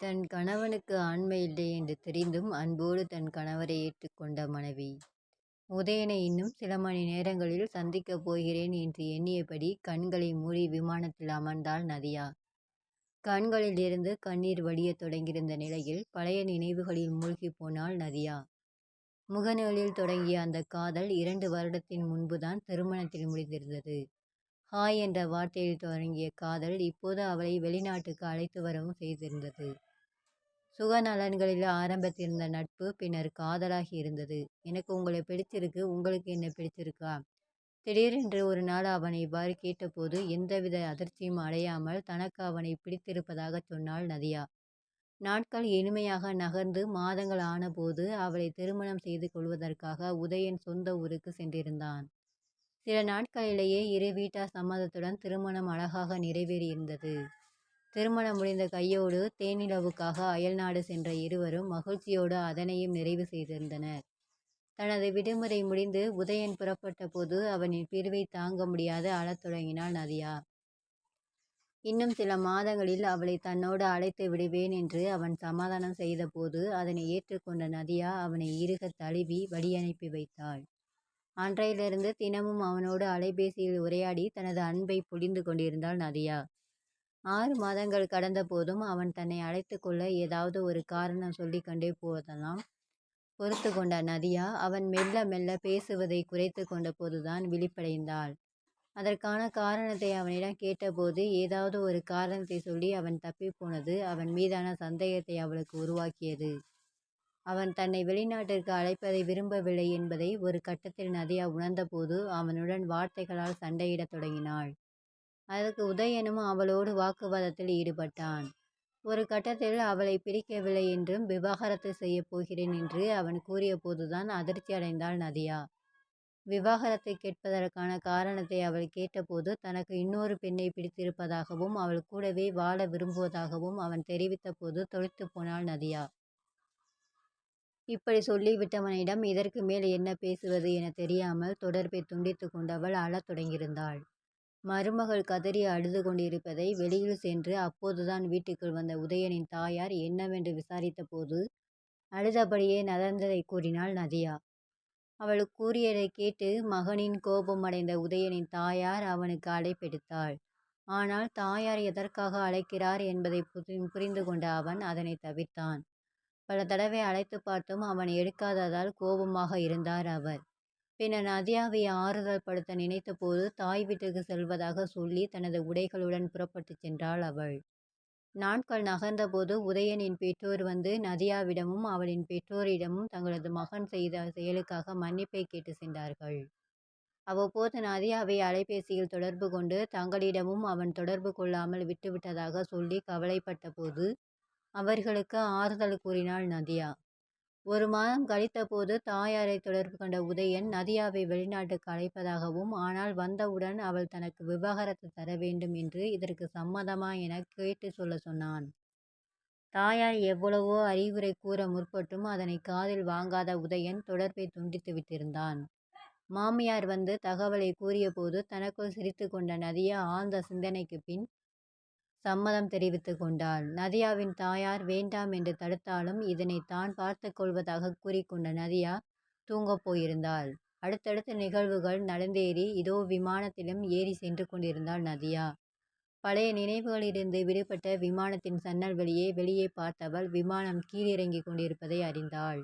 தன் கணவனுக்கு ஆண்மை இல்லை என்று தெரிந்தும் அன்போடு தன் கணவரை ஏற்றுக்கொண்ட மனைவி. உதயனை இன்னும் சில மணி நேரங்களில் சந்திக்கப் போகிறேன் என்று எண்ணியபடி கண்களை மூடி விமானத்தில் அமர்ந்தாள் நதியா. கண்களில் இருந்து கண்ணீர் வடிய தொடங்கியிருந்த நிலையில் பழைய நினைவுகளில் மூழ்கிப் போனாள் நதியா. முகநூலில் தொடங்கிய அந்த காதல் இரண்டு வருடத்தின் முன்புதான் திருமணத்தில் முடிந்திருந்தது. ஹாய் என்ற வார்த்தையில் தொடங்கிய காதல் இப்போது அவளை வெளிநாட்டுக்கு அழைத்து வரவும் செய்திருந்தது. சுகநலன்களில் ஆரம்பத்திருந்த நட்பு பின்னர் காதலாகி இருந்தது. எனக்கு உங்களை பிடித்திருக்கு உங்களுக்கு என்ன பிடிச்சிருக்கா? திடீரென்று ஒரு நாள் அவனை இவ்வாறு கேட்டபோது எந்தவித அதிர்ச்சியும் அடையாமல் தனக்கு அவனை பிடித்திருப்பதாகச் சொன்னாள் நதியா. நாட்கள் இனிமையாக நகர்ந்து மாதங்கள் ஆனபோது அவளை திருமணம் செய்து கொள்வதற்காக உதயன் சொந்த ஊருக்கு சென்றிருந்தான். சில நாட்களிலேயே இரு வீட்டார் சம்மதத்துடன் திருமணம் அழகாக நிறைவேறியிருந்தது. திருமணம் முடிந்த கையோடு தேனிலவுக்காக அயல்நாடு சென்ற இருவரும் மகிழ்ச்சியோடு அதனையும் நிறைவு செய்திருந்தனர். தனது விடுமுறை முடிந்து உதயன் புறப்பட்டபோது அவனின் பிரிவை தாங்க முடியாது அழத் தொடங்கினாள் நதியா. இன்னும் சில மாதங்களில் அவளை தன்னோடு அழைத்து விடுவேன் என்று அவன் சமாதானம் செய்தபோது அதனை ஏற்றுக்கொண்ட நதியா அவனை இறுகத் தழுவி வழியனுப்பி வைத்தாள். அன்றையிலிருந்து தினமும் அவனோடு அலைபேசியில் உரையாடி தனது அன்பை புரிந்து கொண்டிருந்தாள் நதியா. ஆறு மாதங்கள் கடந்த போதும் அவன் தன்னை அழைத்து கொள்ள ஏதாவது ஒரு காரணம் சொல்லிக் கொண்டே போதெல்லாம் பொறுத்து கொண்ட நதியா அவன் மெல்ல மெல்ல பேசுவதை குறைத்துக் கொண்ட போதுதான் விழிப்படைந்தாள். அதற்கான காரணத்தை அவனிடம் கேட்டபோது ஏதாவது ஒரு காரணத்தை சொல்லி அவன் தப்பி போனது அவன் மீதான சந்தேகத்தை அவளுக்கு உருவாக்கியது. அவன் தன்னை வெளிநாட்டிற்கு அழைப்பதை விரும்பவில்லை என்பதை ஒரு கட்டத்தில் நதியா உணர்ந்தபோது அவனுடன் வார்த்தைகளால் சண்டையிடத் தொடங்கினாள். அதற்கு உதயனும் அவளோடு வாக்குவாதத்தில் ஈடுபட்டான். ஒரு கட்டத்தில் அவளைப் பிடிக்கவில்லை என்றும் விவாகரத்து செய்ய போகிறேன் என்று அவன் கூறியபோதுதான் அதிர்ச்சியடைந்தாள் நதியா. விவாகரத்தை கேட்பதற்கான காரணத்தை அவள் கேட்டபோது தனக்கு இன்னொரு பெண்ணை பிடித்திருப்பதாகவும் அவள் கூடவே வாழ விரும்புவதாகவும் அவன் தெரிவித்தபோது தொலைத்துப் போனாள் நதியா. இப்படி சொல்லிவிட்டவனிடம் இதற்கு மேல் என்ன பேசுவது எனத் தெரியாமல் தொடர்பைத் துண்டித்து கொண்டவள் அழத் தொடங்கியிருந்தாள். மருமகள் கதறி அழுது கொண்டிருப்பதை வெளியில் சென்று அப்போதுதான் வீட்டுக்குள் வந்த உதயனின் தாயார் என்னவென்று விசாரித்தபோது அழுதபடியே நடந்ததை கூறினாள் நதியா. அவள் கூறியதைக் கேட்டு மகனின் கோபம் அடைந்த உதயனின் தாயார் அவனுக்கு அழைப்பெடுத்தாள். ஆனால் தாயார் எதற்காக அழைக்கிறார் என்பதை புரிந்து கொண்ட அவன் அதனை தவிர்த்தான். பல தடவை அழைத்து பார்த்தும் அவன் எடுக்காததால் கோபமாக இருந்தார் அவர். பின்னர் நதியாவை ஆறுதல் படுத்த நினைத்தபோது தாய் வீட்டுக்கு செல்வதாக சொல்லி தனது உடைகளுடன் புறப்பட்டுச் சென்றாள் அவள். நாட்கள் நகர்ந்தபோது உதயனின் பெற்றோர் வந்து நதியாவிடமும் அவளின் பெற்றோரிடமும் தங்களது மகன் செய்த செயலுக்காக மன்னிப்பைக் கேட்டுச் சென்றார்கள். அவ்வப்போது நதியாவை அலைபேசியில் தொடர்பு கொண்டு தங்களிடமும் அவன் தொடர்பு கொள்ளாமல் விட்டுவிட்டதாக சொல்லி கவலைப்பட்ட போது அவர்களுக்கு ஆறுதல் கூறினாள் நதியா. ஒரு மாதம் கழித்தபோது தாயாரை தொடர்பு கொண்ட உதயன் நதியாவை வெளிநாட்டுக்கு அழைப்பதாகவும் ஆனால் வந்தவுடன் அவள் தனக்கு விவாகரத்து தர வேண்டும் என்று இதற்கு சம்மதமா எனக் கேட்டுச் சொல்லச் சொன்னான். தாயார் எவ்வளவோ அறிவுரை கூற முற்பட்டும் அதனை காதில் வாங்காத உதயன் தொடர்பை துண்டித்து விட்டிருந்தான். மாமியார் வந்து தகவலை கூறியபோது தனக்குள் சிரித்து கொண்ட நதியா ஆழ்ந்த சிந்தனைக்குப் பின் சம்மதம் தெரிவித்து கொண்டாள். நதியாவின் தாயார் வேண்டாம் என்று தடுத்தாலும் இதனைத் தான் பார்த்து கொள்வதாக கூறிக்கொண்ட நதியா தூங்கப் போயிருந்தாள். அடுத்தடுத்த நிகழ்வுகள் நடந்தேறி இதோ விமானத்திலும் ஏறிச் சென்று கொண்டிருந்தாள் நதியா. பழைய நினைவுகளிலிருந்து விடுபட்ட விமானத்தின் சன்னல் வெளியே வெளியே பார்த்தவள் விமானம் கீழிறங்கிக் கொண்டிருப்பதை அறிந்தாள்.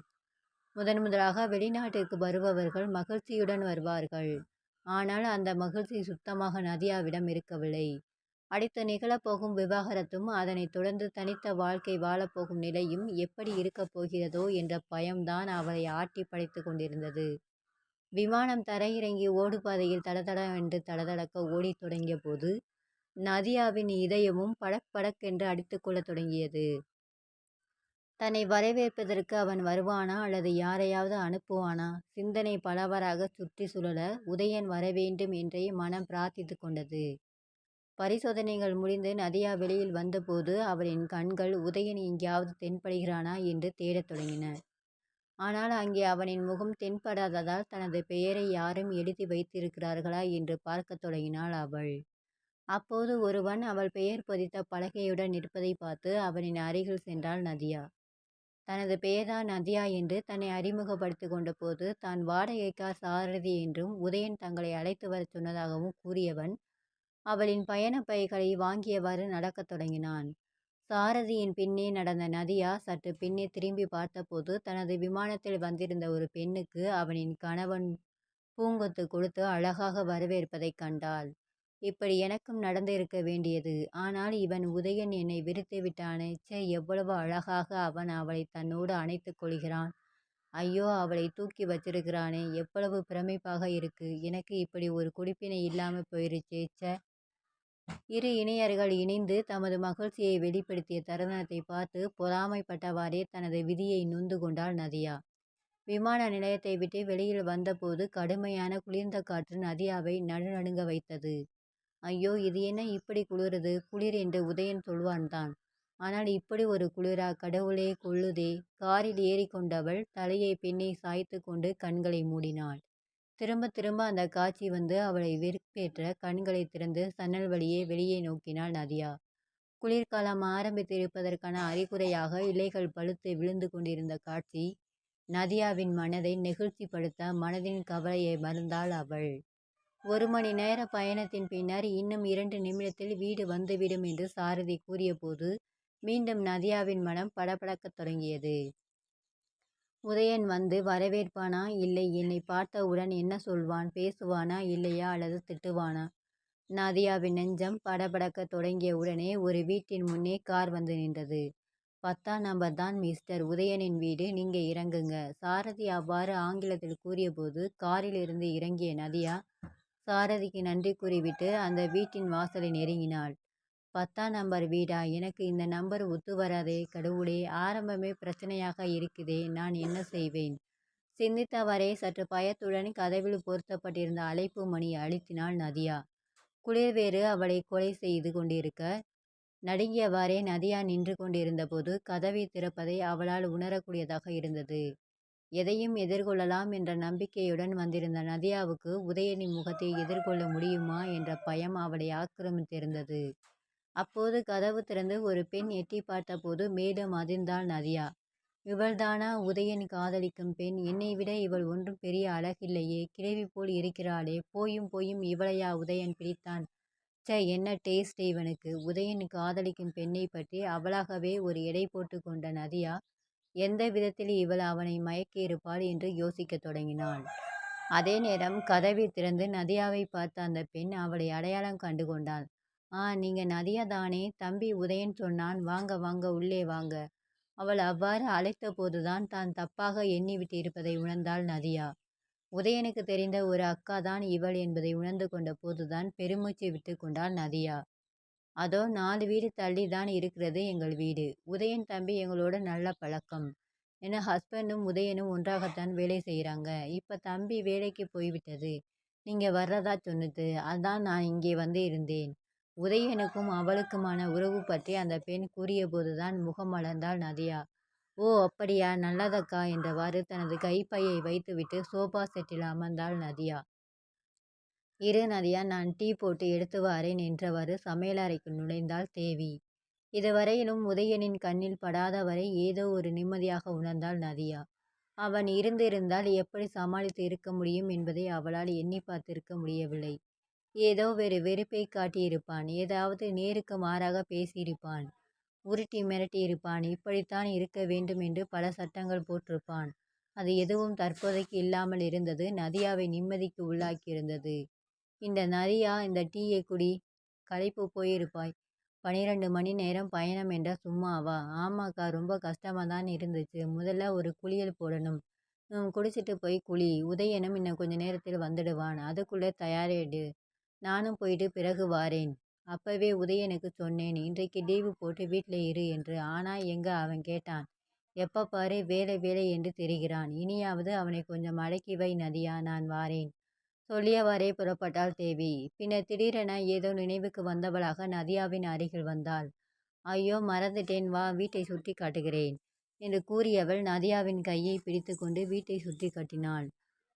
முதன் முதலாக வெளிநாட்டிற்கு வருபவர்கள் மகிழ்ச்சியுடன் வருவார்கள். ஆனால் அந்த மகிழ்ச்சி சுத்தமாக நதியாவிடம் இருக்கவில்லை. அடுத்து நிகழப்போகும் விவாகரத்தும் அதனைத் தொடர்ந்து தனித்த வாழ்க்கை வாழப்போகும் நிலையும் எப்படி இருக்கப் போகிறதோ என்ற பயம்தான் அவரை ஆட்டி படைத்துக் கொண்டிருந்தது. விமானம் தரையிறங்கி ஓடுபாதையில் தடதடவென்று தடதடக்க ஓடத் தொடங்கியபோது நதியாவின் இதயமும் படக் படக்கென்று அடித்துக் கொள்ளத் தொடங்கியது. தன்னை வரவேற்பதற்கு அவன் வருவானா அல்லது யாரையாவது அனுப்புவானா? சிந்தனை பலவராக சுற்றி சுழல உதயன் வரவேண்டும் என்றே மனம் பிரார்த்தித்து கொண்டது. பரிசோதனைகள் முடிந்து நதியா வெளியில் வந்தபோது அவளின் கண்கள் உதயன் எங்கேயாவது தென்படுகிறானா என்று தேடத் தொடங்கின. ஆனால் அங்கே அவனின் முகம் தென்படாததால் தனது பெயரை யாரும் எழுதி வைத்திருக்கிறார்களா என்று பார்க்கத் தொடங்கினாள் அவள். அப்போது ஒருவன் அவள் பெயர் பொதித்த பலகையுடன் நிற்பதை பார்த்து அவனின் அருகில் சென்றாள் நதியா. தனது பெயர்தான் நதியா என்று தன்னை அறிமுகப்படுத்திக் கொண்டபோது தான் வாடகைக்கார் சாரதி என்றும் உதயன் தங்களை அழைத்து வரச் சொன்னதாகவும் கூறியவன் அவளின் பயணப் பைகளை வாங்கியவாறு நடக்கத் தொடங்கினான். சாரதியின் பின்னே நடந்த நதியா சற்று பின்னே திரும்பி பார்த்தபோது தனது விமானத்தில் வந்திருந்த ஒரு பெண்ணுக்கு அவனின் கணவன் பூங்கொத்து கொடுத்து அழகாக வரவேற்பதைக் கண்டாள். இப்படி எனக்கும் நடந்திருக்க வேண்டியது. ஆனால் இவன் உதயன் என்னை விரித்து விட்டானே. ச்சே எவ்வளவு அழகாக அவன் அவளைத் தன்னோடு அணைத்துக் கொள்கிறான். ஐயோ அவளை தூக்கி வச்சிருக்கிறானே எவ்வளவு பிரமிப்பாக இருக்கு. எனக்கு இப்படி ஒரு குடிப்பினை இல்லாமல் போயிருச்சே ச்சே. இரு இணையர்கள் இணைந்து தமது மகிழ்ச்சியை வெளிப்படுத்திய தருணத்தைப் பார்த்து பொறாமைப்பட்டவாறே தனது விதியை நொந்து கொண்டாள் நதியா. விமான நிலையத்தை விட்டு வெளியில் வந்தபோது கடுமையான குளிர்ந்த காற்று நதியாவை நடுநடுங்க வைத்தது. ஐயோ இது என்ன இப்படி குளிருது. குளிர் என்று உதயன் சொல்வான்தான். ஆனால் இப்படி ஒரு குளிரா கடவுளே கொல்லுதே. காரில் ஏறிக்கொண்டவள் தலையை பின்னே சாய்த்துக் கொண்டு கண்களை மூடினாள். திரும்ப திரும்ப அந்த காட்சி வந்து அவளை வெறுப்பேற்ற கண்களைத் திறந்து சன்னல் வழியே வெளியே நோக்கினாள் நதியா. குளிர்காலம் ஆரம்பித்திருப்பதற்கான அறிகுறையாக இலைகள் பழுத்து விழுந்து கொண்டிருந்த காட்சி நதியாவின் மனதை நெகிழ்ச்சிப்படுத்த மனதின் கவலையை மறந்தாள் அவள். ஒரு மணி நேர பயணத்தின் பின்னர் இன்னும் இரண்டு நிமிடத்தில் வீடு வந்துவிடும் என்று சாரதி கூறியபோது மீண்டும் நதியாவின் மனம் படபடக்கத் தொடங்கியது. உதயன் வந்து வரவேற்பானா இல்லை என்னை பார்த்தவுடன் என்ன சொல்வான் பேசுவானா இல்லையா அல்லது திட்டுவானா? நதியாவின் நெஞ்சம் படபடக்க தொடங்கிய உடனே ஒரு வீட்டின் முன்னே கார் வந்து நின்றது. பத்தாம் நம்பர் தான் மிஸ்டர் உதயனின் வீடு நீங்க இறங்குங்க. சாரதி அவ்வாறு ஆங்கிலத்தில் கூறியபோது காரில் இருந்து இறங்கிய நதியா சாரதிக்கு நன்றி கூறிவிட்டு அந்த வீட்டின் வாசலை நெருங்கினாள். பத்தாம் நம்பர் வீடா எனக்கு இந்த நம்பர் ஒத்து வராதே கடவுளே ஆரம்பமே பிரச்சனையாக இருக்குதே நான் என்ன செய்வேன்? சிந்தித்தவாறே சற்று பயத்துடன் கதவில் பொருத்தப்பட்டிருந்த அழைப்பு மணி அழுத்தினாள் நதியா. குளிர் வேறு கொலை செய்து கொண்டிருக்க நடுங்கியவாறே நதியா நின்று கொண்டிருந்தபோது கதவை திறப்பதை அவளால் உணரக்கூடியதாக இருந்தது. எதையும் எதிர்கொள்ளலாம் என்ற நம்பிக்கையுடன் வந்திருந்த நதியாவுக்கு உதயனின் முகத்தை எதிர்கொள்ள முடியுமா என்ற பயம் அவளை ஆக்கிரமித்திருந்தது. அப்போது கதவு திறந்து ஒரு பெண் எட்டிப் பார்த்தபோது மேலும் அதிர்ந்தாள் நதியா. இவள்தானா உதயன் காதலிக்கும் பெண். என்னை விட இவள் ஒன்றும் பெரிய அழகில்லையே. கிழவி போல் இருக்கிறாளே. போயும் போயும் இவளையா உதயன் பிடித்தான். ச என்ன டேஸ்ட் இவனுக்கு. உதயன் காதலிக்கும் பெண்ணைப் பற்றி அவளாகவே ஒரு எடை போட்டு கொண்ட நதியா எந்த விதத்தில் இவள் அவனை மயக்கியிருப்பாள் என்று யோசிக்கத் தொடங்கினாள். அதே நேரம் கதவை திறந்து நதியாவை பார்த்த அந்த பெண் அவளை அடையாளம் கண்டு கொண்டாள். ஆ நீங்க நதியா தானே தம்பி உதயன் சொன்னான் வாங்க வாங்க உள்ளே வாங்க. அவள் அவ்வாறு அழைத்த போதுதான் தான் தப்பாக எண்ணிவிட்டிருப்பதை உணர்ந்தாள் நதியா. உதயனுக்கு தெரிந்த ஒரு அக்கா தான் இவள் என்பதை உணர்ந்து கொண்ட போதுதான் பெருமூச்சு விட்டு கொண்டாள் நதியா. அதோ நாலு வீடு தள்ளி தான் இருக்கிறது எங்கள் வீடு. உதயன் தம்பி எங்களோட நல்ல பழக்கம். என ஹஸ்பண்டும் உதயனும் ஒன்றாகத்தான் வேலை செய்கிறாங்க இப்போ தம்பி வேலைக்கு போய்விட்டது. நீங்கள் வர்றதா சொன்னது அதான் நான் இங்கே வந்து இருந்தேன். உதயனுக்கும் அவளுக்குமான உறவு பற்றி அந்தப் பெண் கூறியபோதுதான் முகமலர்ந்தாள் நதியா. ஓ அப்படியா நல்லதக்கா என்றவாறு தனது கைப்பையை வைத்துவிட்டு சோபா செட்டில் அமர்ந்தாள் நதியா. இரு நதியா நான் டீ போட்டு எடுத்து வாரேன் என்றவாறு சமையலறைக்குள் நுழைந்தாள் தேவி. இதுவரையிலும் உதயனின் கண்ணில் படாதவரை ஏதோ ஒரு நிம்மதியாக உணர்ந்தாள் நதியா. அவன் இருந்திருந்தால் எப்படி சமாளித்து இருக்க முடியும் என்பதை அவளால் எண்ணிப் பார்த்திருக்க முடியவில்லை. ஏதோ ஒரு வெறுப்பை காட்டியிருப்பான். ஏதாவது நேருக்கு மாறாக பேசியிருப்பான். உருட்டி மிரட்டியிருப்பான். இப்படித்தான் இருக்க வேண்டும் என்று பல சட்டங்கள் போட்டிருப்பான். அது எதுவும் தற்போதைக்கு இல்லாமல் இருந்தது நதியாவை நிம்மதிக்கு உள்ளாக்கியிருந்தது. இந்த நதியா இந்த டீயை குடி. களைப்பு போயிருப்பாய். பனிரெண்டு மணி நேரம் பயணம் என்றால் சும்மாவா? ஆமாக்கா ரொம்ப கஷ்டமாக தான் இருந்துச்சு. முதல்ல ஒரு குளியல் போடணும். குடிச்சிட்டு போய் குழி உதயனும் இன்னும் கொஞ்ச நேரத்தில் வந்துடுவான். அதுக்குள்ளே தயாரிடு நானும் போயிட்டு பிறகு வாரேன். அப்பவே உதயனுக்கு சொன்னேன் இன்றைக்கு லீவு போட்டு வீட்ல இரு என்று. ஆனா எங்க அவன் கேட்டான். எப்போ பாரு வேலை வேலை என்று தெரிகிறான் இனியாவது அவனை கொஞ்சம் அடக்கி வை நதியா நான் வாரேன். சொல்லியவாறே புறப்பட்டாள் தேவி. பின்னர் திடீரென ஏதோ நினைவுக்கு வந்தவளாக நதியாவின் அருகில் வந்தாள். ஐயோ மறந்துட்டேன் வா வீட்டை சுட்டி காட்டுகிறேன். என்று கூறியவள் நதியாவின் கையை பிடித்துக்கொண்டு கொண்டு வீட்டைச் சுற்றிக் காட்டினாள்.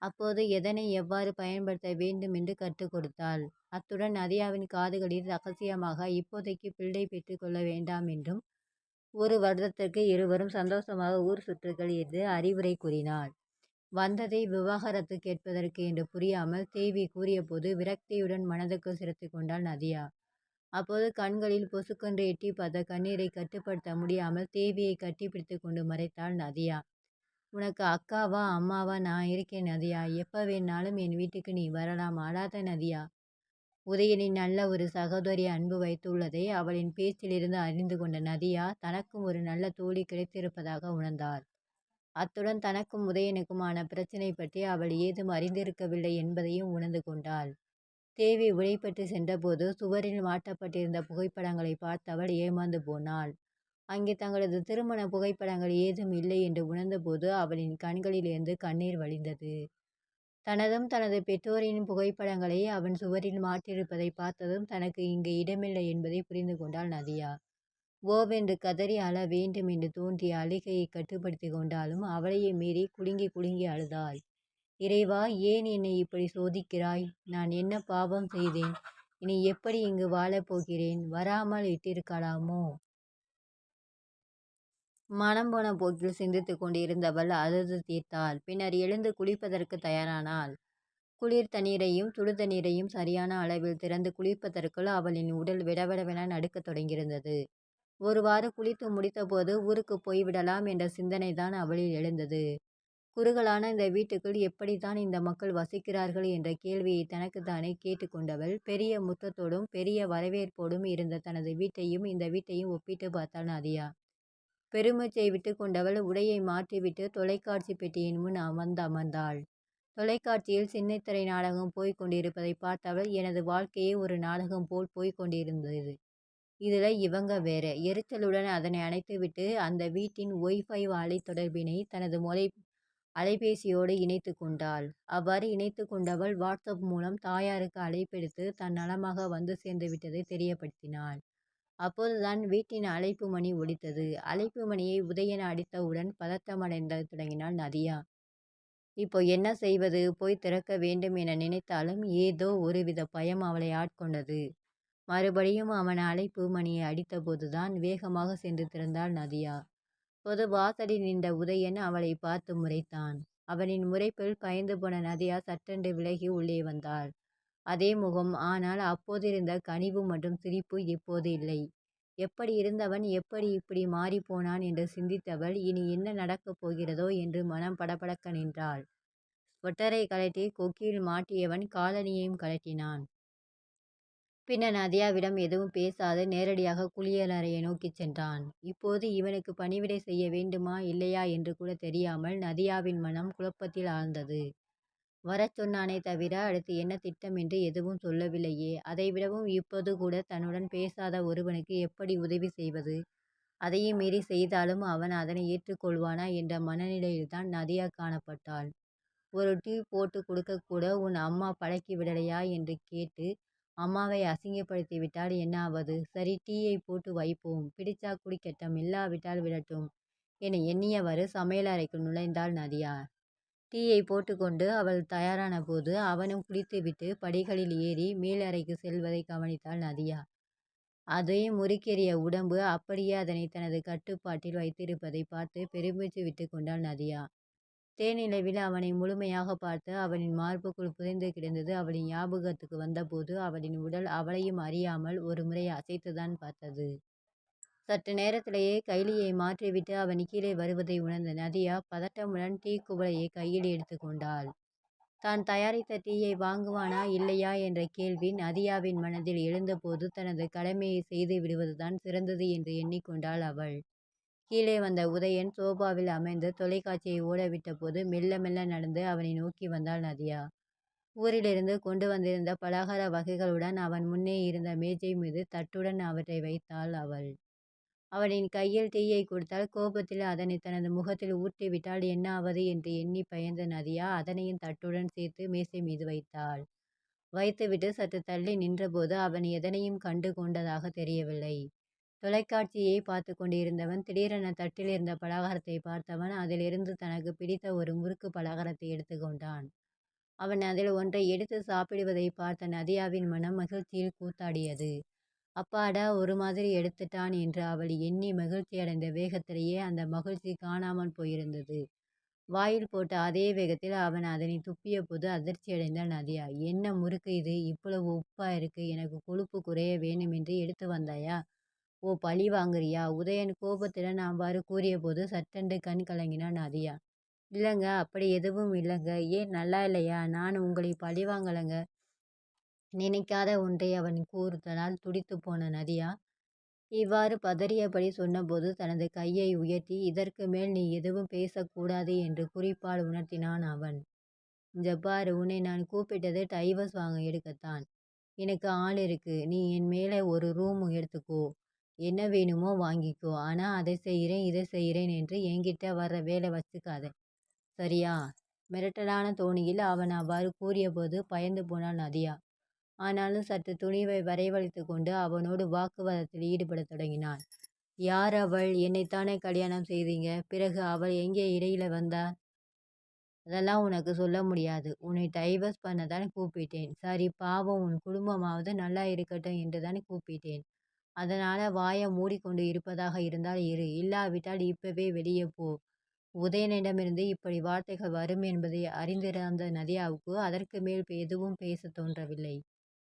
அப்போது எதனை எவ்வாறு பயன்படுத்த வேண்டும் என்று கற்றுக் கொடுத்தாள். அத்துடன் நதியாவின் காதுகளில் ரகசியமாக இப்போதைக்கு பிள்ளை பெற்றுக்கொள்ள வேண்டாம் என்றும் ஒரு வருடத்திற்கு இருவரும் சந்தோஷமாக ஊர் சுற்றுகள் என்று அறிவுரை கூறினாள். வந்ததை விவாகரத்து கேட்பதற்கு என்று புரியாமல் தேவி கூறியபோது விரக்தியுடன் மனதுக்குள் சிரித்துக் கொண்டாள் நதியா. அப்போது கண்களில் பொசுக்கன்று எட்டி பார்த்த கண்ணீரை கட்டுப்படுத்த முடியாமல் தேவியை கட்டிப்பிடித்து கொண்டு மறைத்தாள் நதியா. உனக்கு அக்காவா அம்மாவா நான் இருக்கேன் நதியா. எப்போ வேணாலும் என் வீட்டுக்கு நீ வரலாம். அழாத நதியா. உதயனின் நல்ல ஒரு சகோதரி அன்பு வைத்துள்ளதை அவளின் பேச்சிலிருந்து அறிந்து கொண்ட நதியா தனக்கும் ஒரு நல்ல தோழி கிடைத்திருப்பதாக உணர்ந்தாள். அத்துடன் தனக்கும் உதயனுக்குமான பிரச்சினை பற்றி அவள் ஏதும் அறிந்திருக்கவில்லை என்பதையும் உணர்ந்து கொண்டாள். தேவி உடைப்பட்டு சென்றபோது சுவரில் மாட்டப்பட்டிருந்த புகைப்படங்களை பார்த்தவள் ஏமாந்து போனாள். அங்கே தங்களது திருமண புகைப்படங்கள் ஏதும் இல்லை என்று உணர்ந்தபோது அவளின் கண்களிலிருந்து கண்ணீர் வழிந்தது. தனதும் தனது பெற்றோரின் புகைப்படங்களை அவன் சுவரில் மாட்டியிருப்பதைப் பார்த்ததும் தனக்கு இங்கு இடமில்லை என்பதை புரிந்து கொண்டாள் நதியா. ஓவென்று கதறி அழ வேண்டும் என்று தோன்றிய அழுகையை கட்டுப்படுத்திக் கொண்டாலும் அவளையே மீறி குலுங்கி குலுங்கி அழுதாள். இறைவா ஏன் என்னை இப்படி சோதிக்கிறாய்? நான் என்ன பாவம் செய்தேன்? இனி எப்படி இங்கு வாழப் போகிறேன்? வராமல் இட்டிருக்கலாமோ மனம் போன போக்கில் சிந்தித்துக் கொண்டிருந்தவள் அழுது தீர்த்தாள். பின்னர் எழுந்து குளிப்பதற்கு தயாரானாள். குளிர் தண்ணீரையும் சுடுதண்ணீரையும் சரியான அளவில் திறந்து குளிப்பதற்குள் அவளின் உடல் விடவிடவென நடுக்கத் தொடங்கியிருந்தது. ஒருவாறு குளித்து முடித்தபோது ஊருக்கு போய்விடலாம் என்ற சிந்தனை தான் அவளில் எழுந்தது. குறுகலான இந்த வீட்டுக்குள் எப்படித்தான் இந்த மக்கள் வசிக்கிறார்கள் என்ற கேள்வியை தனக்குத்தானே கேட்டுக்கொண்டவள் பெரிய முத்தத்தோடும் பெரிய வரவேற்போடும் இருந்த தனது வீட்டையும் இந்த வீட்டையும் ஒப்பிட்டு பார்த்தாள் நதியா. பெருமூச்சை விட்டுக் கொண்டவள் உடையை மாற்றிவிட்டு தொலைக்காட்சி பெட்டியின் முன் அமர்ந்து அமர்ந்தாள் தொலைக்காட்சியில் சின்னத்திரை நாடகம் போய்க்கொண்டிருப்பதைப் பார்த்தவள் எனது வாழ்க்கையே ஒரு நாடகம் போல் போய்க் கொண்டிருந்தது. இவங்க வேற. எரிச்சலுடன் அதனை அணைத்துவிட்டு அந்த வீட்டின் ஒய்ஃபை ஒய்பை அலைத்தொடர்பினை தனது அலைபேசியோடு இணைத்து கொண்டாள். அவ்வாறு இணைத்து கொண்டவள் வாட்ஸ்அப் மூலம் தாயாருக்கு அழைப்பெடுத்து தன் நலமாக வந்து சேர்ந்து விட்டதை தெரியப்படுத்தினாள். அப்போதுதான் வீட்டின் அழைப்பு மணி ஒலித்தது. அழைப்பு மணியை உதயன் அடித்தவுடன் பதட்டமடையத் தொடங்கினாள் நதியா. இப்போ என்ன செய்வது? போய் திறக்க வேண்டும் என நினைத்தாலும் ஏதோ ஒருவித பயம் அவளை ஆட்கொண்டது. மறுபடியும் அவன் அழைப்பு மணியை அடித்தபோதுதான் வேகமாக சென்று திறந்தாள் நதியா. பொது வாசலில் நின்ற உதயன் அவளை பார்த்து முறைத்தான். அவனின் முறைப்பில் பயந்து போன நதியா சட்டென்று விலகி உள்ளே வந்தாள். அதே முகம். ஆனால் அப்போதிருந்த கனிவு மற்றும் சிரிப்பு இப்போது இல்லை. எப்படி இருந்தவன் எப்படி இப்படி மாறிப் போனான் என்று சிந்தித்தவள் இனி என்ன நடக்கப் போகிறதோ என்று மனம் படபடக்க நின்றாள். ஸ்வெட்டரைக் கழற்றி கொக்கியில் மாட்டியவன் காலணியையும் கழட்டினான் பின்னர் நதியாவிடம் எதுவும் பேசாது நேரடியாக குளியலறையை நோக்கிச் சென்றான். இப்போது இவனுக்கு பணிவிடை செய்ய வேண்டுமா இல்லையா என்று கூட தெரியாமல் நதியாவின் மனம் குழப்பத்தில் ஆழ்ந்தது. வரச் சொன்னானே தவிர அடுத்து என்ன திட்டம் என்று எதுவும் சொல்லவில்லையே. அதைவிடவும் இப்போது கூட தன்னுடன் பேசாத ஒருவனுக்கு எப்படி உதவி செய்வது? அதையும் மீறி செய்தாலும் அவன் அதனை ஏற்றுக்கொள்வானா என்ற மனநிலையில்தான் நதியா காணப்பட்டாள். ஒரு டீ போட்டுக் கொடுக்கக்கூட உன் அம்மா பழக்கி விடலையா என்று கேட்டு அம்மாவை அசிங்கப்படுத்தி விட்டால் என்ன ஆவது சரி டீயை போட்டு வைப்போம். பிடிச்சா குடிக்கட்டும். இல்லாவிட்டால் விடட்டும் என எண்ணியவாறு சமையலறைக்குள் நுழைந்தாள் நதியா. டீயை போட்டுக்கொண்டு அவள் தயாரானபோது அவனும் குளித்துவிட்டு படிகளில் ஏறி மேலறைக்கு செல்வதை கவனித்தாள் நதியா. அதே முறுக்கேறிய உடம்பு அப்படியே அதனை தனது கட்டுப்பாட்டில் வைத்திருப்பதை பார்த்து பெருமிச்சு விட்டு கொண்டாள் நதியா. தேனிலவில் அவனை முழுமையாகப் பார்த்து அவனின் மார்புக்குள் புதைந்து கிடந்தது அவளின் ஞாபகத்துக்கு வந்தபோது அவளின் உடல் அவளையும் அறியாமல் ஒரு முறை அசைத்துதான் பார்த்தது. சற்று நேரத்திலேயே கைலியை மாற்றிவிட்டு அவன் கீழே வருவதை உணர்ந்த நதியா பதட்டமுடன் டீ குவளையை கையில் எடுத்துக்கொண்டாள் தான் தயாரித்த டீயை வாங்குவானா இல்லையா என்ற கேள்வி நதியாவின் மனதில் எழுந்தபோது தனது கடமையை செய்து விடுவதுதான் சிறந்தது என்று எண்ணிக்கொண்டாள் அவள். கீழே வந்த உதயன் சோபாவில் அமைந்து தொலைக்காட்சியை ஓடவிட்ட போது மெல்ல மெல்ல நடந்து அவனை நோக்கி வந்தாள் நதியா. ஊரிலிருந்து கொண்டு வந்திருந்த பலகார வகைகளுடன் அவன் முன்னே இருந்த மேஜை மீது தட்டுடன் அவற்றை வைத்தாள் அவள். அவனின் கையில் தீயை கொடுத்தால் கோபத்தில் அதனை தனது முகத்தில் ஊற்றிவிட்டால் என்னாவது என்று எண்ணிப் பயந்த நதியா அதனையும் தட்டுடன் சேர்த்து மேசை மீது வைத்தாள். வைத்துவிட்டு சற்று தள்ளி நின்றபோது அவன் எதனையும் கண்டு கொண்டதாக தெரியவில்லை. தொலைக்காட்சியை பார்த்து கொண்டிருந்தவன் திடீரென தட்டில் இருந்த பலகாரத்தைப் பார்த்தவன் அதிலிருந்து தனக்கு பிடித்த ஒரு முறுக்கு பலகாரத்தை எடுத்துக்கொண்டான் அவன் அதில் ஒன்றை எடுத்து சாப்பிடுவதை பார்த்த நதியாவின் மனம் மகிழ்ச்சியில் கூத்தாடியது அப்பாடா ஒரு மாதிரி எடுத்துட்டான் என்று அவள் எண்ணி மகிழ்ச்சியடைந்த வேகத்திலேயே அந்த மகிழ்ச்சி காணாமல் போயிருந்தது. வாயில் போட்ட அதே வேகத்தில் அவன் அதனை துப்பிய போது அதிர்ச்சியடைந்தாள் நதியா. என்ன முறுக்கு இது? இவ்வளவு உப்பா இருக்கு. எனக்கு கொழுப்பு குறைய வேண்டுமென்று எடுத்து வந்தாயா? ஓ பழி வாங்குறியா? உதயன் கோபத்தில் கோபத்துடன் அவ்வாறு கூறியபோது சட்டென்று கண் கலங்கினான் நதியா. இல்லைங்க அப்படி எதுவும் இல்லைங்க. ஏன் நல்லா இல்லையா? நான் உங்களை பழி வாங்கலைங்க. நினைக்காத ஒன்றை அவன் கூறுதலால் துடித்து போன நதியா? இவ்வாறு பதறியபடி சொன்னபோது தனது கையை உயர்த்தி இதற்கு மேல் நீ எதுவும் பேசக்கூடாது என்று குறிப்பால் உணர்த்தினான் அவன். ஜப்பாரு உன்னை நான் கூப்பிட்டது டைவர்ஸ் வாங்க எடுக்கத்தான். எனக்கு ஆள் இருக்கு. நீ என் மேலே ஒரு ரூம் எடுத்துக்கோ. என்ன வேணுமோ வாங்கிக்கோ. ஆனால் அதை செய்கிறேன் இதை செய்கிறேன் என்று என்கிட்ட வர்ற வேலை வச்சுக்காத. சரியா? மிரட்டலான தோணியில் அவன் அவ்வாறு கூறியபோது பயந்து போனான் நதியா. ஆனாலும் சற்று துணிவை வரைவழித்து கொண்டு அவனோடு வாக்குவாதத்தில் ஈடுபடத் தொடங்கினான். யார் அவள்? என்னைத்தானே கல்யாணம் செய்தீங்க? பிறகு அவள் எங்கே இடையில வந்தாள்? அதெல்லாம் உனக்கு சொல்ல முடியாது. உன்னை டைவர்ஸ் பண்ண தானே கூப்பிட்டேன். சரி பாவம் உன் குடும்பமாவது நல்லா இருக்கட்டும் என்று தானே கூப்பிட்டேன். அதனால வாயை மூடிக்கொண்டு இருப்பதாக இருந்தால் இரு. இல்லாவிட்டால் இப்பவே வெளியே போ. உதயனிடமிருந்து இப்படி வார்த்தைகள் வரும் என்பதை அறிந்திருந்த நதியாவுக்கு அதற்கு மேல் எதுவும் பேச தோன்றவில்லை.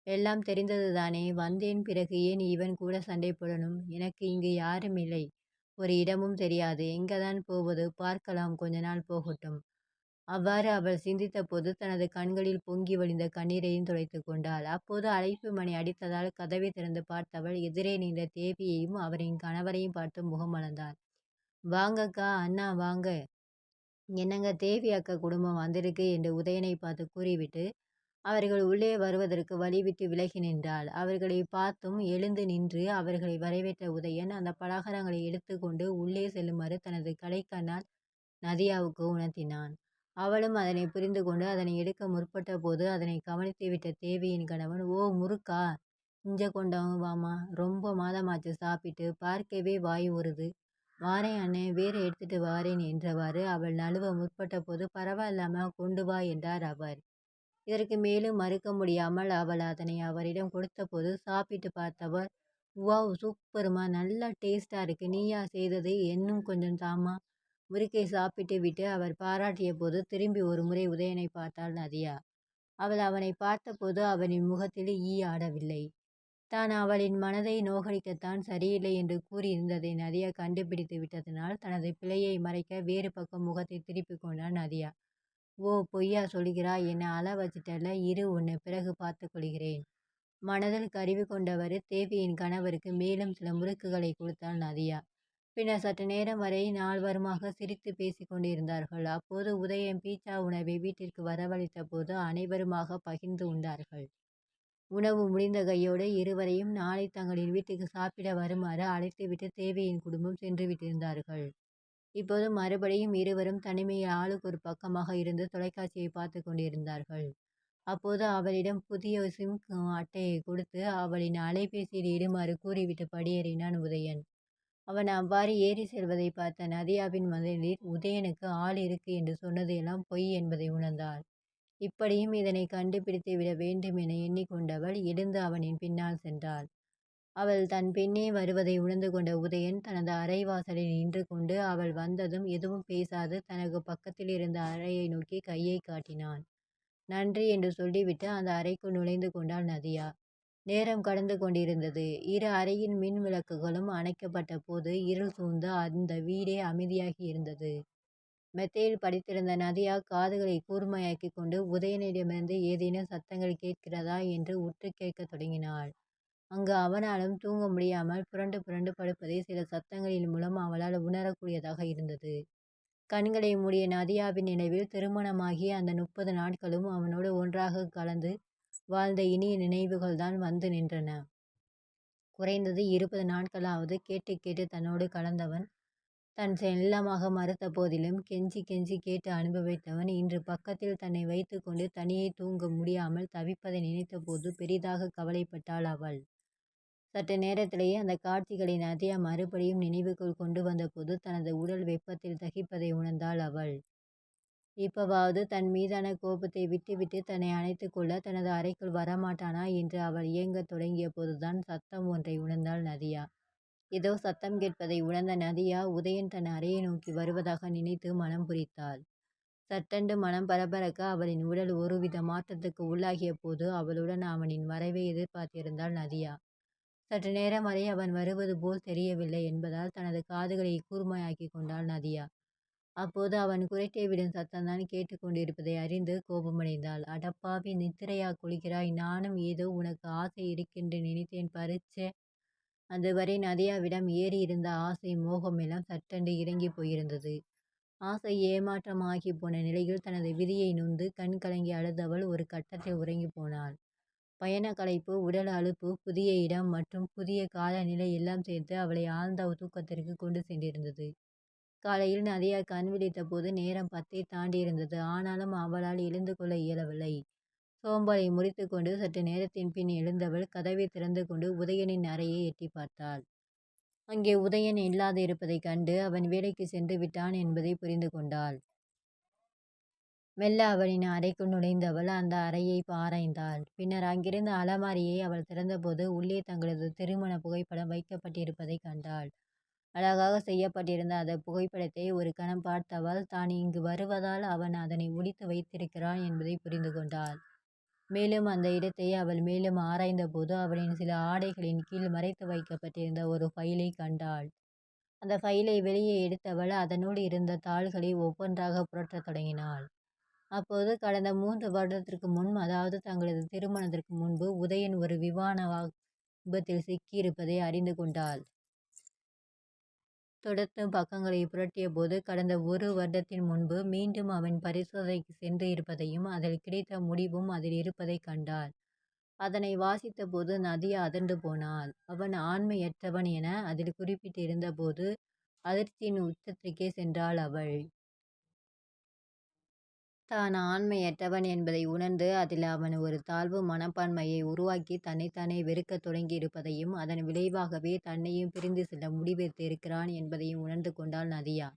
எல்லாம் தெரிந்தது தானே வந்தேன் பிறகு ஏன் இவன் கூட சண்டை போடணும்? எனக்கு இங்கு யாரும் இல்லை. ஒரு இடமும் தெரியாது. எங்கதான் போவது? பார்க்கலாம். கொஞ்ச நாள் போகட்டும். அவ்வாறு அவள் சிந்தித்த போது தனது கண்களில் பொங்கி வழிந்த கண்ணீரையும் துடைத்து கொண்டாள். அப்போது அழைப்பு மணி அடித்ததால் கதவை திறந்து பார்த்தவள் எதிரே நின்ற தேவியையும் அவரின் கணவரையும் பார்த்து முகம் மலர்ந்தாள். வாங்கக்கா அண்ணா வாங்க. என்னங்க தேவி அக்கா குடும்பம் வந்திருக்கு என்று உதயனை பார்த்து கூறிவிட்டு அவர்கள் உள்ளே வருவதற்கு வழிவிட்டு விலகி நின்றாள். அவர்களை பார்த்தும் எழுந்து நின்று அவர்களை வரவேற்ற உதயன் அந்த பலகாரங்களை எடுத்துக்கொண்டு உள்ளே செல்லுமாறு தனது கடைக்கண்ணால் நதியாவுக்கு உணர்த்தினான். அவளும் அதனை புரிந்து கொண்டு அதனை எடுக்க முற்பட்ட போது அதனை கவனித்துவிட்ட தேவியின் கணவன் ஓ முறுக்கா இஞ்ச கொண்டவங்க வாமா ரொம்ப மாதமாச்சு சாப்பிட்டு பார்க்கவே வாய் உருது வாரேன் அண்ணே வேற எடுத்துட்டு வாரேன் என்றவாறு அவள் நழுவ முற்பட்ட போது பரவாயில்லாம கொண்டு வா என்றார் அவர். இதற்கு மேலும் மறுக்க முடியாமல் அவள் அதனை அவரிடம் கொடுத்தபோது சாப்பிட்டு பார்த்தவர் வாவ் சூப்பர்மா நல்லா டேஸ்டாக இருக்கு. நீயா செய்தது இன்னும் கொஞ்சம் தாமா முறுக்கை சாப்பிட்டு விட்டு அவர் பாராட்டிய போது திரும்பி ஒரு முறை உதயனை பார்த்தாள் நதியா. அவள் அவனை பார்த்தபோது அவனின் முகத்தில் ஈ ஆடவில்லை. தான் அவளின் மனதை நோகடிக்கத்தான் சரியில்லை என்று கூறியிருந்ததை நதியா கண்டுபிடித்து விட்டதனால் தனது பிழையை மறைக்க வேறு பக்கம் முகத்தை திருப்பிக் கொண்டான் நதியா. ஓ பொய்யா சொல்கிறாய் என்னை அள வச்சிட்டல இரு உன்னை பிறகு பார்த்து கொள்கிறேன். மனதில் கருவி கொண்டவர் தேவியின் கணவருக்கு மேலும் சில முறுக்குகளை கொடுத்தாள் நதியா. பின்னர் சற்று நேரம் வரை நால்வருமாக சிரித்து பேசி கொண்டிருந்தார்கள். அப்போது உதயம் பீச்சா உணவை வீட்டிற்கு வரவழைத்த போது அனைவருமாக பகிர்ந்து உண்டார்கள். உணவு முடிந்த கையோடு இருவரையும் நாளை தங்களின் வீட்டுக்கு சாப்பிட வருமாறு அழைத்துவிட்டு தேவியின் குடும்பம் சென்று விட்டிருந்தார்கள் இப்போது மறுபடியும் இருவரும் தனிமையில் ஆளுக்கு ஒரு பக்கமாக இருந்து தொலைக்காட்சியை பார்த்து கொண்டிருந்தார்கள். அப்போது அவளிடம் புதிய சிம் அட்டையை கொடுத்து அவளின் அலைபேசியில் இடுமாறு கூறிவிட்டு படியேறினான் உதயன். அவன் அவ்வாறு ஏறி செல்வதை பார்த்த நதியாவின் மனதில் உதயனுக்கு ஆள் இருக்கு என்று சொன்னது எல்லாம் பொய் என்பதை உணர்ந்தாள். இப்படியும் இதனை கண்டுபிடித்து விட வேண்டும் என எண்ணிக்கொண்டவள் எழுந்து அவனின் பின்னால் சென்றாள். அவள் தன் பெண்ணே வருவதை உணர்ந்து கொண்ட உதயன் தனது அறை வாசலில் நின்று கொண்டு அவள் வந்ததும் எதுவும் பேசாது தனக்கு பக்கத்தில் இருந்த அறையை நோக்கி கையை காட்டினான். நன்றி என்று சொல்லிவிட்டு அந்த அறைக்குள் நுழைந்து கொண்டாள் நதியா. நேரம் கடந்து கொண்டிருந்தது. இரு அறையின் மின் விளக்குகளும் அணைக்கப்பட்ட போது இருள் சூழ்ந்து அந்த வீடே அமைதியாகி இருந்தது. மெத்தையில் படித்திருந்த நதியா காதுகளை கூர்மையாக்கி கொண்டு உதயனிடமிருந்து ஏதேனும் சத்தங்கள் கேட்கிறதா என்று உற்று கேட்கத் தொடங்கினாள். அங்கு அவனாலும் தூங்க முடியாமல் புரண்டு புரண்டு படுப்பதை சில சத்தங்களின் மூலம் அவளால் உணரக்கூடியதாக இருந்தது. கண்களை மூடிய நதியாவின் நினைவில் திருமணமாகிய அந்த முப்பது நாட்களும் அவனோடு ஒன்றாக கலந்து வாழ்ந்த இனிய நினைவுகள்தான் வந்து நின்றன. குறைந்தது இருபது நாட்களாவது கேட்டு கேட்டு தன்னோடு கலந்தவன், தன் செல்லமாக மறுத்த போதிலும் கெஞ்சி கெஞ்சி கேட்டு அனுபவித்தவன், இன்று பக்கத்தில் தன்னை வைத்துக்கொண்டு தனியே தூங்க முடியாமல் தவிப்பதை நினைத்தபோது பெரிதாக கவலைப்பட்டாள் அவள். சற்று நேரத்திலேயே அந்த காட்சிகளை நதியா மறுபடியும் நினைவுக்குள் கொண்டு வந்தபோது தனது உடல் வெப்பத்தில் தகிப்பதை உணர்ந்தாள் அவள் இப்பவாவது தன் மீதான கோபத்தை விட்டுவிட்டு தன்னை அணைத்துக்கொள்ள தனது அறைக்குள் வரமாட்டானா என்று அவள் இயங்கத் தொடங்கிய போதுதான் சத்தம் ஒன்றை உணர்ந்தாள் நதியா. ஏதோ சத்தம் கேட்பதை உணர்ந்த நதியா உதயன் தன் அறையை நோக்கி வருவதாக நினைத்து மனம் புரித்தாள் சட்டென்று மனம் பரபரக்க அவளின் உடல் ஒருவித மாற்றத்துக்கு உள்ளாகிய போது அவளுடன் அவனின் வரவை எதிர்பார்த்திருந்தாள் நதியா. சற்று நேரம் வரை அவன் வருவது போல் தெரியவில்லை என்பதால் தனது காதுகளை கூர்மையாக்கி கொண்டாள் நதியா. அப்போது அவன் குரைட்டை விடும் சத்தம்தான் கேட்டுக்கொண்டிருப்பதை அறிந்து கோபமடைந்தாள். அடப்பாவி நித்திரையா குளிக்கிறாய் நானும் ஏதோ உனக்கு ஆசை இருக்கென்று நினைத்தேன் பறிச்சே அதுவரை நதியாவிடம் ஏறி இருந்த ஆசை மோகமெல்லாம் சட்டென்று இறங்கிப் போயிருந்தது. ஆசை ஏமாற்றமாகி போன நிலையில் தனது விதியை நொந்து கண் கலங்கி அழுதவள் ஒரு கட்டத்தில் உறங்கி போனாள். பயணக் களைப்பு, உடல் அலுப்பு, புதிய இடம் மற்றும் புதிய காலநிலை எல்லாம் சேர்த்து அவளை ஆழ்ந்த தூக்கத்திற்கு கொண்டு சென்றிருந்தது. காலையில் நதியா கண் விழித்தபோது நேரம் பத்தை தாண்டியிருந்தது. ஆனாலும் அவளால் எழுந்து கொள்ள இயலவில்லை. சோம்பலை முறித்து கொண்டு சற்று நேரத்தின் பின் எழுந்தவள் கதவை திறந்து கொண்டு உதயனின் அறையை எட்டி பார்த்தாள். அங்கே உதயன் இல்லாது இருப்பதைக் கண்டு அவன் வேலைக்கு சென்று விட்டான் என்பதை புரிந்து கொண்டாள். மெல்ல அவளின் அறைக்குள் நுழைந்தவள் அந்த அறையை ஆராய்ந்தாள். பின்னர் அங்கிருந்த அலமாரியை அவள் திறந்தபோது உள்ளே தங்களது திருமணப் புகைப்படம் வைக்கப்பட்டிருப்பதைக் கண்டாள். அழகாக செய்யப்பட்டிருந்த அந்த புகைப்படத்தை ஒரு கணம் பார்த்தவள் தான் இங்கு வருவதால் அவன் அதனை முடித்து வைத்திருக்கிறான் என்பதை புரிந்து கொண்டாள். மேலும் அந்த இடத்தை அவள் மேலும் ஆராய்ந்தபோது அவளின் சில ஆடைகளின் கீழ் மறைத்து வைக்கப்பட்டிருந்த ஒரு ஃபைலை கண்டாள். அந்த ஃபைலை வெளியே எடுத்தவள் அதனுள் இருந்த தாள்களை ஒவ்வொன்றாக புரட்டத் தொடங்கினாள். அப்போது கடந்த மூன்று வருடத்திற்கு முன் அதாவது தங்களது திருமணத்திற்கு முன்பு உதயன் ஒரு விமான விபத்தில் சிக்கியிருப்பதை அறிந்து கொண்டாள். தொடர்ந்து பக்கங்களைப் புரட்டியபோது கடந்த ஒரு வருடத்தின் முன்பு மீண்டும் அவன் பரிசோதனைக்கு சென்று இருப்பதையும் அதில் கிடைத்த முடிவும் அதில் இருப்பதைக் கண்டாள். அதனை வாசித்தபோது நதியா அதிர்ந்து போனாள். அவன் ஆண்மையற்றவன் என அதில் குறிப்பிட்டிருந்தபோது அதிர்ச்சியின் உச்சத்திற்கே சென்றாள் அவள். தான் ஆண்மையற்றவன் என்பதை உணர்ந்து அதில் அவன் ஒரு தாழ்வு மனப்பான்மையை உருவாக்கி தன்னைத்தானே வெறுக்கத் தொடங்கியிருப்பதையும் அதன் விளைவாகவே தன்னையும் பிரிந்து செல்ல முடிவெடுத்திருக்கிறான் என்பதையும் உணர்ந்து கொண்டாள் நதியா.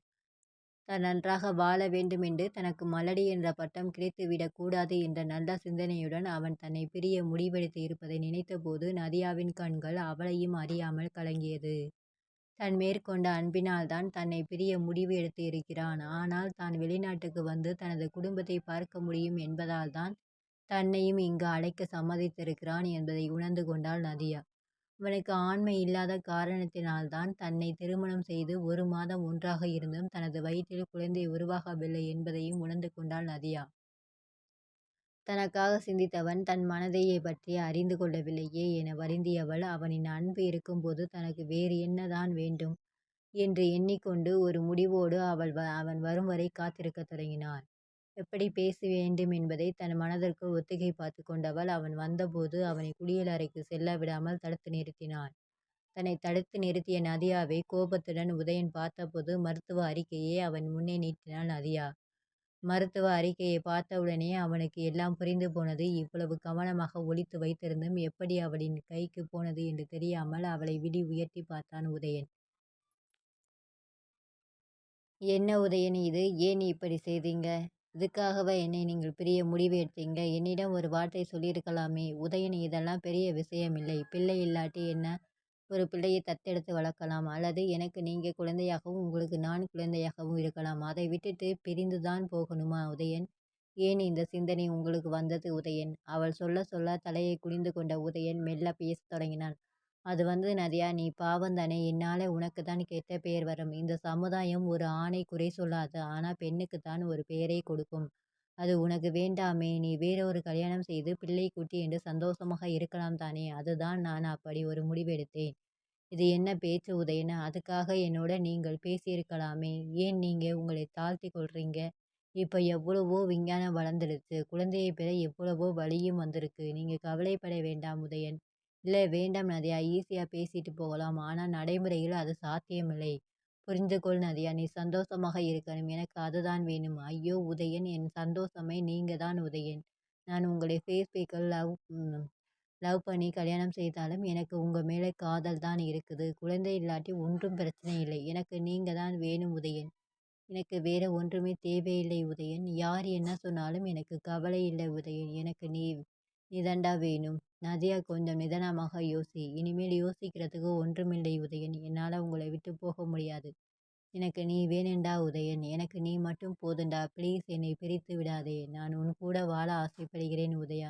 தான் நன்றாக வாழ வேண்டுமென்று தனக்கு மலடி என்ற பட்டம் கிடைத்துவிடக் கூடாது என்ற நல்ல சிந்தனையுடன் அவன் தன்னை பிரிய முடிவெடுத்து இருப்பதை நினைத்தபோது நதியாவின் கண்கள் அவளையும் அறியாமல் கலங்கியது. தன் மேற்கொண்ட அன்பினால்தான் தன்னை பிரிய முடிவு எடுத்து இருக்கிறான். ஆனால் தான் வெளிநாட்டுக்கு வந்து தனது குடும்பத்தை பார்க்க முடியும் என்பதால்தான் தன்னையும் இங்கு அழைக்க சம்மதித்திருக்கிறான் என்பதை உணர்ந்து கொண்டாள் நதியா. அவனுக்கு ஆண்மை இல்லாத காரணத்தினால்தான் தன்னை திருமணம் செய்து ஒரு மாதம் ஒன்றாக இருந்தும் தனது வயிற்றில் குழந்தை உருவாகவில்லை என்பதையும் உணர்ந்து கொண்டாள் நதியா. தனக்காக சிந்தித்தவன் தன் மனதைப் பற்றி அறிந்து கொள்ளவில்லையே என வருந்தியவள் அவனின் அன்பு இருக்கும்போது தனக்கு வேறு என்னதான் வேண்டும்? என்று எண்ணிக்கொண்டு ஒரு முடிவோடு அவள் அவன் வரும் வரை காத்திருக்கத் தொடங்கினாள். எப்படி பேச வேண்டும் என்பதை தன் மனதிற்குள் ஒத்திகை பார்த்து கொண்டவள் அவன் வந்தபோது அவனை குளியல் அறைக்கு செல்ல விடாமல் தடுத்து நிறுத்தினாள். தன்னை தடுத்து நிறுத்திய நதியாவை கோபத்துடன் உதயன் பார்த்தபோது மருத்துவ அறிக்கையை அவன் முன்னே நீட்டினாள் நதியா. மருத்துவ அறிக்கையை பார்த்தவுடனே அவனுக்கு எல்லாம் புரிந்து போனது. இவ்வளவு கவனமாக ஒளித்து வைத்திருந்தும் எப்படி அவளின் கைக்கு போனது என்று தெரியாமல் அவளை விடி உயர்த்தி பார்த்தான் உதயன். என்ன உதயன் இது? ஏன் இப்படி செய்தீங்க? இதுக்காகவா என்னை நீங்கள் பிரிய முடிவு எடுத்தீங்க? என்னிடம் ஒரு வார்த்தை சொல்லியிருக்கலாமே. உதயன் இதெல்லாம் பெரிய விஷயமில்லை. பிள்ளை இல்லாட்டி என்ன? ஒரு பிள்ளையை தத்தெடுத்து வளர்க்கலாம். அல்லது எனக்கு நீங்கள் குழந்தையாகவும் உங்களுக்கு நான் குழந்தையாகவும் இருக்கலாம். அதை விட்டுட்டு பிரிந்துதான் போகணுமா உதயன்? ஏன் இந்த சிந்தனை உங்களுக்கு வந்தது உதயன்? அவள் சொல்ல சொல்ல தலையை குனிந்து கொண்ட உதயன் மெல்ல பேசத் தொடங்கினான். அது வந்து நதியா நீ பாவந்தானே என்னால உனக்குத்தான் கெட்ட பெயர் வரும். இந்த சமுதாயம் ஒரு ஆணை குறை சொல்லாது. ஆனா பெண்ணுக்குத்தான் ஒரு பெயரை கொடுக்கும். அது உனக்கு வேண்டாமே. நீ வேறொரு கல்யாணம் செய்து பிள்ளை குட்டி என்று சந்தோஷமாக இருக்கலாம் தானே. அதுதான் நான் அப்படி ஒரு முடிவெடுத்தேன். இது என்ன பேச்சு உதயன்? அதுக்காக என்னோட நீங்கள் பேசியிருக்கலாமே. ஏன் நீங்கள் உங்களை தாழ்த்தி கொள்றீங்க? இப்போ எவ்வளவோ விஞ்ஞானம் வளர்ந்துடுச்சு. குழந்தையை பெற எவ்வளவோ வழியும் வந்திருக்கு. நீங்கள் கவலைப்பட வேண்டாம் உதயன். இல்லை வேண்டாம் நதியா. ஈஸியாக பேசிட்டு போகலாம். ஆனால் நடைமுறையில் அது சாத்தியமில்லை. புரிந்து கொள் நதியா. நீ சந்தோஷமாக இருக்கணும். எனக்கு அதுதான் வேணும். ஐயோ உதயன் என் சந்தோஷமே நீங்கதான் உதயன். நான் உங்களை ஃபேஸ்புக்கில் லவ் லவ் பண்ணி கல்யாணம் செய்தாலும் எனக்கு உங்கள் மேலே காதல் தான் இருக்குது. குழந்தை இல்லாட்டி ஒன்றும் பிரச்சனை இல்லை. எனக்கு நீங்கதான் வேணும் உதயன். எனக்கு வேற ஒன்றுமே தேவையில்லை உதயன். யார் என்ன சொன்னாலும் எனக்கு கவலை இல்லை உதயன். எனக்கு நீ நீதாண்டா வேணும். நதியா கொஞ்சம் நிதானமாக யோசி. இனிமேல் யோசிக்கிறதுக்கு ஒன்றுமில்லை உதயன். என்னால் உங்களை விட்டு போக முடியாது. எனக்கு நீ வேணும்டா உதயன். எனக்கு நீ மட்டும் போதும்டா. ப்ளீஸ் என்னை பிரித்து விடாதே. நான் உன் கூட வாழ ஆசைப்படுகிறேன் உதயா.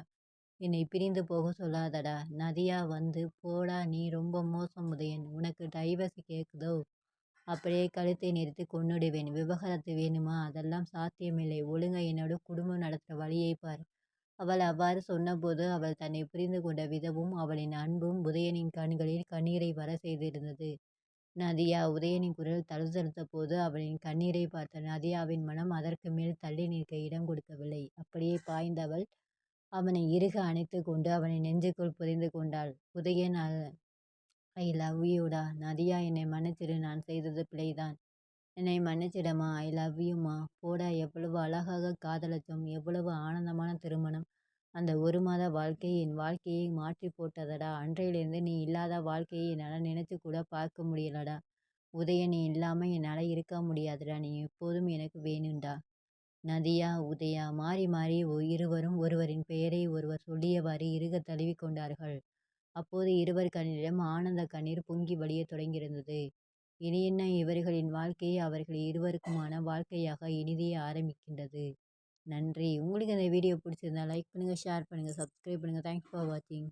என்னை பிரிந்து போக சொல்லாதடா. நதியா வந்து போடா நீ ரொம்ப மோசம் உதயன். உனக்கு டைவர்ஸ் கேட்குதோ அப்படியே கழுத்தை நிறுத்தி கொண்டுடுவேன் விவகாரத்து வேணுமா? அதெல்லாம் சாத்தியமில்லை. ஒழுங்கா என்னோட குடும்பம் நடத்துகிற வழியை பார். அவள் அவ்வாறு சொன்னபோது அவள் தன்னை புரிந்து கொண்ட விதமும் அவளின் அன்பும் உதயனின் கண்களில் கண்ணீரை வர செய்திருந்தது. நதியா உதயனின் குரல் தழுதழுத்தபோது அவளின் கண்ணீரை பார்த்த நதியாவின் மனம் அதற்கு மேல் தள்ளி நிற்க இடம் கொடுக்கவில்லை. அப்படியே பாய்ந்தவள் அவனை இறுக அணைத்து கொண்டு அவனை நெஞ்சுக்குள் புரிந்து கொண்டாள். உதயன் ஐ லவ் யூடா. நதியா என்னை மன்னித்திரு நான் செய்தது பிழைதான். என்னை மன்னிச்சிடமா ஐ லவ் யூம்மா. போடா எவ்வளவு அழகாக காதலித்தோம் எவ்வளவு ஆனந்தமான திருமணம். அந்த ஒரு மாத வாழ்க்கை என் வாழ்க்கையை மாற்றி போட்டதடா. அன்றையிலிருந்து நீ இல்லாத வாழ்க்கையை என்னால் நினைச்சுக் கூட பார்க்க முடியலடா. உதய நீ இல்லாமல் என்னால் இருக்க முடியாதுடா. நீ எப்போதும் எனக்கு வேணும்டா. நதியா உதயா மாறி மாறி இருவரும் ஒருவரின் பெயரை ஒருவர் சொல்லியவாறு இறுகத் தழுவிக் கொண்டார்கள். அப்போது இருவர் கண்ணிலும் ஆனந்த கண்ணீர் பொங்கி வழியத் தொடங்கியிருந்தது. இனி என்ன இவர்களின் வாழ்க்கையை அவர்கள் இருவருக்குமான வாழ்க்கையாக இனிதே ஆரம்பிக்கின்றது. நன்றி. உங்களுக்கு இந்த வீடியோ பிடிச்சிருந்தா லைக் பண்ணுங்கள் ஷேர் பண்ணுங்கள் சப்ஸ்கிரைப் பண்ணுங்கள் தேங்க்ஸ் ஃபார் வாட்சிங்.